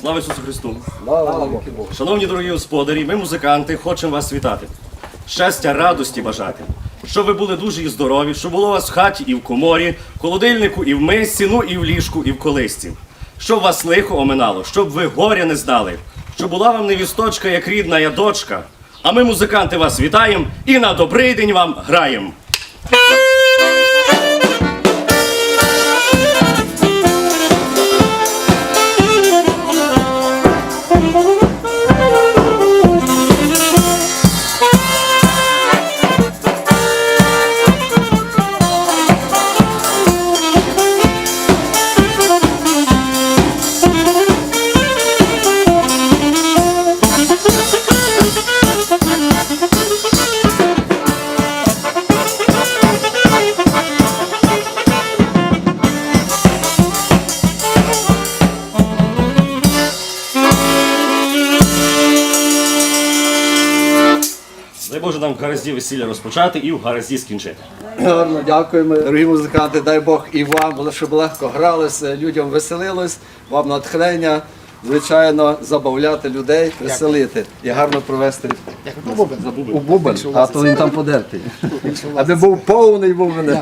Слава Ісусу Христу! Шановні дорогі господарі, ми музиканти, хочемо вас вітати. Щастя, радості бажати. Щоб ви були дуже і здорові, щоб було у вас в хаті і в коморі, в холодильнику, і в мисці, ну і в ліжку, і в колисці. Щоб вас лихо оминало, щоб ви горя не здали, щоб була вам невісточка, як рідна я дочка. А ми, музиканти, вас вітаємо і на добрий день вам граємо. Дай Боже нам в гаразді весілля розпочати і в гаразді скінчити. Гарно, дякуємо, дорогі музиканти. Дай Бог і вам, щоб легко гралося, людям веселилось, вам натхнення, звичайно, забавляти людей, веселити і гарно провести у бубен. А то він там подертий. Аби був повний бубен.